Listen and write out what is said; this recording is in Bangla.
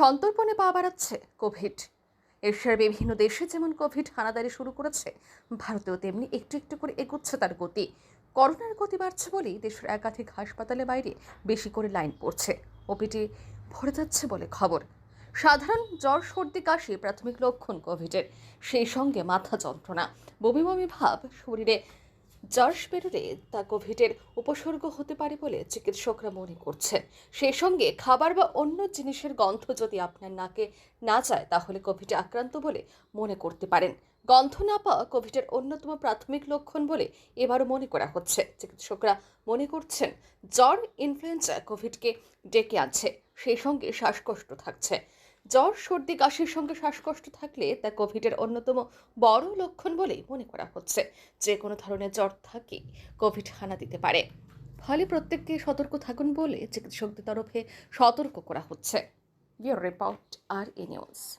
সন্তর্পণে পা বাড়াচ্ছে কোভিড। এশিয়ার বিভিন্ন দেশে যেমন কোভিড হানাদারি শুরু করেছে, ভারতেও তেমনি একটু একটু করে এগোচ্ছে তার গতি। করোনার গতি বাড়ছে বলেই দেশের একাধিক হাসপাতালে বাইরে বেশি করে লাইন পড়ছে। ওপিটি ভরে যাচ্ছে বলে খবর। সাধারণ জ্বর, সর্দি, কাশি প্রাথমিক লক্ষণ কোভিডের। সেই সঙ্গে মাথা যন্ত্রণা। বমি বমি ভাব শরীরে জ্বর বেরোলে তা কোভিডের উপসর্গ হতে পারে বলে চিকিৎসকরা মনে করছেন সেই সঙ্গে খাবার বা অন্য জিনিসের গন্ধ যদি আপনার নাকে না যায়, তাহলে কোভিডে আক্রান্ত বলে মনে করতে পারেন। গন্ধ না পাওয়া কোভিডের অন্যতম প্রাথমিক লক্ষণ বলে এবারও মনে করা হচ্ছে। চিকিৎসকরা মনে করছেন, জ্বর, ইনফ্লুয়েঞ্জা কোভিডকে ডেকে আনছে। সেই সঙ্গে শ্বাসকষ্ট থাকছে। জ্বর, সর্দি, কাশির সঙ্গে শ্বাসকষ্ট থাকলে তা কোভিডের অন্যতম বড় লক্ষণ বলেই মনে করা হচ্ছে। যে কোনো ধরনের জ্বর থাকে, কোভিড হানা দিতে পারে। ফলে প্রত্যেককে সতর্ক থাকুন বলে চিকিৎসকদের তরফে সতর্ক করা হচ্ছে। ইউর রিপোর্ট আর ই নিউজ।